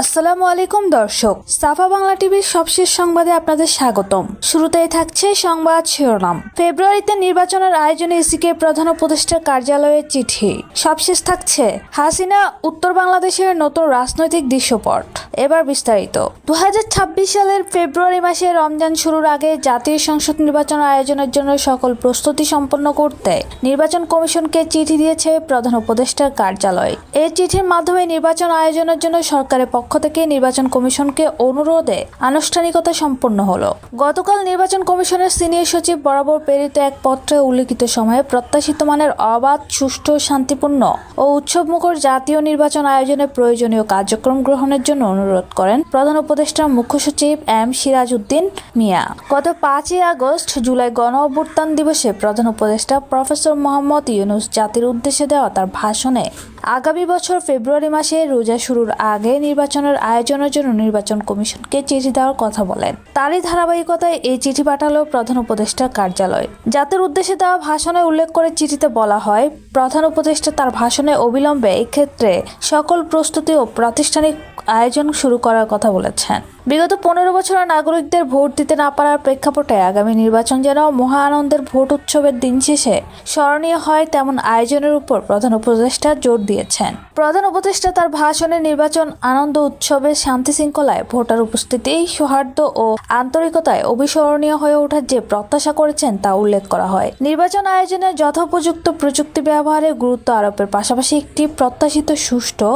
আসসালামু আলাইকুম দর্শক, সাফা বাংলা টিভির সবশেষ সংবাদে আপনাদের স্বাগতম। শুরুতেই থাকছে সংবাদ শিরোনাম। ফেব্রুয়ারিতে নির্বাচনের আয়োজনে ইসিকে প্রধান উপদেষ্টার কার্যালয়ের চিঠি। সবশেষ থাকছে হাসিনা উত্তর বাংলাদেশের নতুন রাজনৈতিক দৃশ্যপট। এবার বিস্তারিত। দু হাজার ছাব্বিশ সালের ফেব্রুয়ারি মাসে রমজান শুরুর আগে জাতীয় সংসদ নির্বাচন আয়োজনের জন্য সকল প্রস্তুতি সম্পন্ন করতে নির্বাচন কমিশনকে চিঠি দিয়েছে প্রধান উপদেষ্টার কার্যালয়। এই চিঠির মাধ্যমে নির্বাচন আয়োজনের জন্য সরকারের পক্ষ থেকে নির্বাচন কমিশনকে অনুরোধে আনুষ্ঠানিকতা সম্পন্ন হলো। গতকাল নির্বাচন কমিশনের সিনিয়র সচিব বরাবর প্রেরিত এক পত্রে উল্লেখিত সময়ে প্রত্যাশিত মানের অবাধ, সুষ্ঠু, শান্তিপূর্ণ ও উৎসবমুখর জাতীয় নির্বাচন আয়োজনে প্রয়োজনীয় কার্যক্রম গ্রহণের জন্য অনুরোধ করেন প্রধান উপদেষ্টা মুখ্য সচিব এম সিরাজ উদ্দিন মিয়া। গত পাঁচই আগস্ট জুলাই গণ অভ্যুত্থান দিবসে প্রধান উপদেষ্টা প্রফেসর মোহাম্মদ ইউনুস জাতির উদ্দেশ্যে দেওয়া তার ভাষণে আগামী বছর ফেব্রুয়ারি মাসে রোজা শুরুর আগে নির্বাচনের আয়োজনের জন্য নির্বাচন কমিশনকে চিঠি দেওয়ার কথা বলেন। তারই ধারাবাহিকতায় এই চিঠি পাঠালো প্রধান উপদেষ্টা কার্যালয়। জাতির উদ্দেশ্যে দেওয়া ভাষণে উল্লেখ করে চিঠিতে বলা হয়, প্রধান উপদেষ্টা তার ভাষণে অবিলম্বে এক্ষেত্রে সকল প্রস্তুতি ও প্রাতিষ্ঠানিক আয়োজন শুরু করার কথা বলেছেন। বিগত পনেরো বছরের নাগরিকদের ভোট দিতে না পারার প্রেক্ষাপটে আগামী নির্বাচন যেন মহা আনন্দের ভোট উৎসবের দিন শেষে স্মরণীয় হয় তেমন আয়োজনের উপর প্রধান উপদেষ্টা জোর দিয়েছেন। প্রধান উপদেষ্টা তার ভাষণে নির্বাচন আনন্দ উৎসবে শান্তি শৃঙ্খলায় ভোটার উপস্থিতি সৌহার্দ্য ও আন্তরিকতায় অবিস্মরণীয় হয়ে ওঠার যে প্রত্যাশা করেছেন তা উল্লেখ করা হয়। নির্বাচন আয়োজনে যথোপযুক্ত প্রযুক্তি ব্যবহারে গুরুত্ব আরোপের পাশাপাশি একটি প্রত্যাশিত সুষ্ঠু,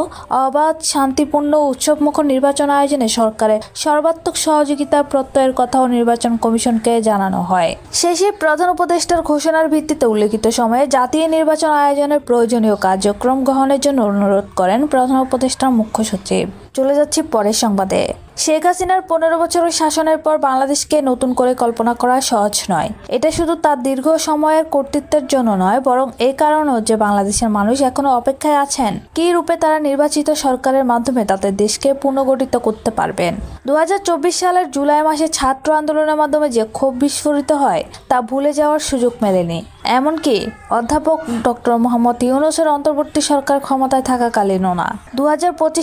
অবাধ, শান্তিপূর্ণ উৎসবমুখর নির্বাচন আয়োজনে সরকারের সর্বাত্মক সহযোগিতা প্রত্যয়ের কথাও নির্বাচন কমিশনকে জানানো হয়। শেষে প্রধান উপদেষ্টার ঘোষণার ভিত্তিতে উল্লেখিত সময়ে জাতীয় নির্বাচন আয়োজনের প্রয়োজনীয় কার্যক্রম গ্রহণের জন্য অনুরোধ করেন প্রধান উপদেষ্টার মুখ্য সচিব। চলে যাচ্ছি পরের সংবাদে। শেখ হাসিনার পনেরো বছরের শাসনের পর বাংলাদেশকে নতুন করে কল্পনা করা সহজ নয়। এটা শুধু তার দীর্ঘ সময়ের কর্তৃত্বের জন্য নয়, বরং এই কারণেও যে বাংলাদেশের মানুষ এখনও অপেক্ষায় আছেন, কী রূপে তারা নির্বাচিত সরকারের মাধ্যমে তাদের দেশকে পুনর্গঠিত করতে পারবেন। দু হাজার চব্বিশ সালের জুলাই মাসে ছাত্র আন্দোলনের মাধ্যমে যে ক্ষোভ বিস্ফোরিত হয়, তা ভুলে যাওয়ার সুযোগ মেলেনি। এমনকি অধ্যাপক ডক্টর মোহাম্মদ ইউনুসের অন্তর্বর্তী সরকার ক্ষমতায় থাকাকালীনও না। দু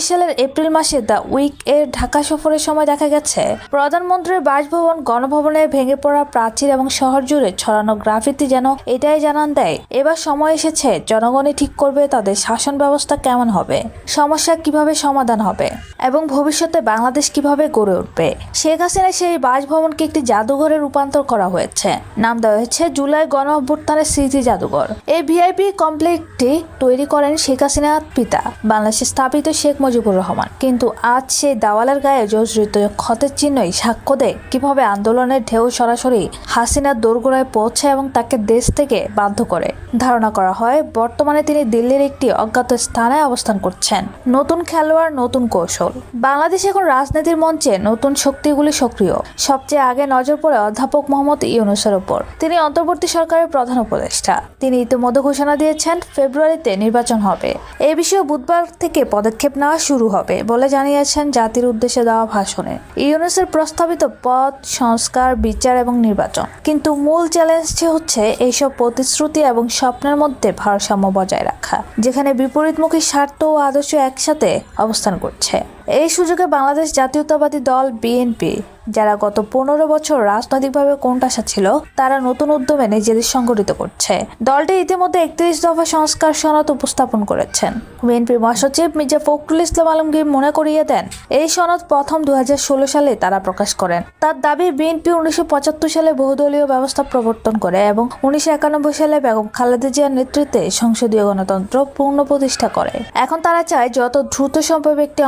সালের এপ্রিল মাসে দ্য উইক এর ঢাকা সফরের সময় দেখা গেছে, প্রধানমন্ত্রীর বাসভবন গণভবনে ভেঙে পড়া প্রাচীর এবং শহর জুড়ে ছড়ানো গ্রাফিতি যেন এটাই জানান দেয়, এবার সময় এসেছে জনগণই ঠিক করবে তাদের শাসন ব্যবস্থা কেমন হবে, সমস্যা কীভাবে সমাধান হবে এবং ভবিষ্যতে বাংলাদেশ কীভাবে গড়ে উঠবে। শেখ হাসিনা সেই বাসভবনকে একটি জাদুঘরে রূপান্তর করা হয়েছে। নাম দেওয়া হয়েছে জুলাই গণ অভ্যুত্থানের স্মৃতি জাদুঘর। এই ভিআইপি কমপ্লেক্সটি তৈরি করেন শেখ হাসিনার পিতা, বাংলাদেশে স্থাপিত শেখ মুজিবুর রহমান। কিন্তু আজ সেই দেওয়ালের গায়ে জর্জরিত ক্ষতের চিহ্নই সাক্ষ্য দেয় কীভাবে আন্দোলনের ঢেউ সরাসরি হাসিনার দোরগোড়ায় পৌঁছে এবং তাকে দেশ থেকে বাধ্য করে। ধারণা করা হয়, বর্তমানে তিনি দিল্লির একটি অজ্ঞাত স্থানে অবস্থান করছেন। নতুন খেলোয়াড়, নতুন কৌশল। বাংলাদেশ এখন রাজনীতির মঞ্চে নতুন শক্তিগুলি সক্রিয়। সবচেয়ে আগে নজর পড়ে অধ্যাপক মোহাম্মদ ইউনুসের উপর তিনি অন্তর্বর্তী সরকারের প্রধান উপদেষ্টা। তিনি ইতিমধ্যে ঘোষণা দিয়েছেন, ফেব্রুয়ারিতে নির্বাচন হবে। এই বিষয়ে বুধবার থেকে পদক্ষেপ নেওয়া শুরু হবে বলে জানিয়েছেন জাতির উদ্দেশ্যে দেওয়া ভাষণে। ইউনুসের প্রস্তাবিত পদ, সংস্কার, বিচার এবং নির্বাচন। কিন্তু মূল চ্যালেঞ্জটি হচ্ছে, এইসব প্রতিশ্রুতি এবং স্বপ্নের মধ্যে ভারসাম্য বজায় রাখা, যেখানে বিপরীতমুখী স্বার্থ ও আদর্শ একসাথে অবস্থান করছে। এই সুযোগে বাংলাদেশ জাতীয়তাবাদী দল বিএনপি যারা গত পনেরো বছর রাজনৈতিকভাবে কোণঠাসা ছিল, তারা নতুন উদ্যমে নিজেদের সংগঠিত করছে। দলটি ইতিমধ্যে একত্রিশ দফা সংস্কার সনদ উপস্থাপন করেছেন। বিএনপি মহাসচিব মির্জা ফখরুল ইসলাম আলমগীর মনে করিয়ে দেন, এই সনদ প্রথম দু হাজার ষোলো সালে তারা প্রকাশ করেন। তার দাবি বিএনপি উনিশশো পঁচাত্তর সালে বহুদলীয় ব্যবস্থা প্রবর্তন করে এবং উনিশশো একানব্বই সালে বেগম খালেদা জিয়ার নেতৃত্বে সংসদীয় গণতন্ত্র পূর্ণ প্রতিষ্ঠা করে। এখন তারা চায়, যত দ্রুত সম্ভব একটি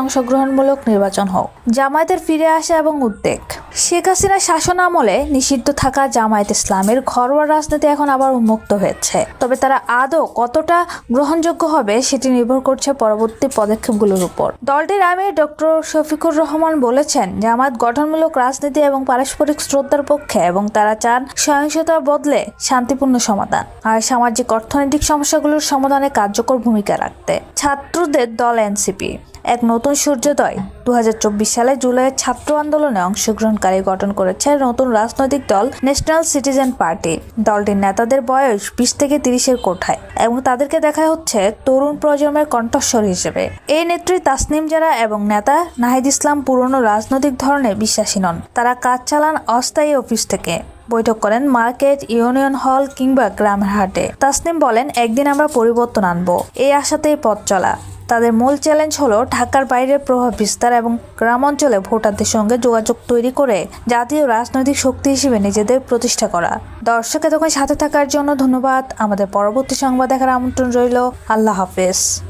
অংশগ্রহণমূলক নির্বাচন হোক জামায়াতের ফিরে আসা এবং উদ্বেগ। শেখ হাসিনার শাসন আমলে নিষিদ্ধ থাকা জামায়াত ইসলামের ঘরোয়া রাজনীতি এখন আবার উন্মুক্ত হয়েছে। তবে তারা আদৌ কতটা গ্রহণযোগ্য হবে সেটি নির্ভর করছে পরবর্তী পদক্ষেপগুলোর উপর। দলটির আমির ডক্টর শফিকুর রহমান বলেছেন, জামায়াত গঠনমূলক রাজনীতি এবং পারস্পরিক শ্রদ্ধার পক্ষে এবং তারা চান সহিংসতার বদলে শান্তিপূর্ণ সমাধান আর সামাজিক অর্থনৈতিক সমস্যাগুলোর সমাধানে কার্যকর ভূমিকা রাখতে। ছাত্রদের দল এনসিপি। এক নতুন সূর্যোদয় দু হাজার চব্বিশ সালে জুলাইয়ের ছাত্র আন্দোলনে অংশগ্রহণকারী গঠন করেছে নতুন রাজনৈতিক দল ন্যাশনাল সিটিজেন পার্টি দলটির নেতাদের বয়স বিশ থেকে তিরিশের কোঠায় এবং তাদেরকে দেখা হচ্ছে তরুণ প্রজন্মের কণ্ঠস্বর হিসেবে। এই নেত্রী তাসনিম জারা এবং নেতা নাহিদ ইসলাম পুরনো রাজনৈতিক ধরনে বিশ্বাসী নন। তারা কাজ চালান অস্থায়ী অফিস থেকে। বৈঠক করেন মার্কেট, ইউনিয়ন হল কিংবা গ্রামের হাটে। তাসনিম বলেন, একদিন আমরা পরিবর্তন আনব। এই আশাতেই পথ চলা। তাদের মূল চ্যালেঞ্জ হলো ঢাকার বাইরের প্রভাব বিস্তার এবং গ্রাম অঞ্চলে ভোটারদের সঙ্গে যোগাযোগ তৈরি করে জাতীয় রাজনৈতিক শক্তি হিসেবে নিজেদের প্রতিষ্ঠা করা। দর্শক, এতক্ষণ সাথে থাকার জন্য ধন্যবাদ। আমাদের পরবর্তী সংবাদ দেখার আমন্ত্রণ রইল। আল্লাহ হাফেজ।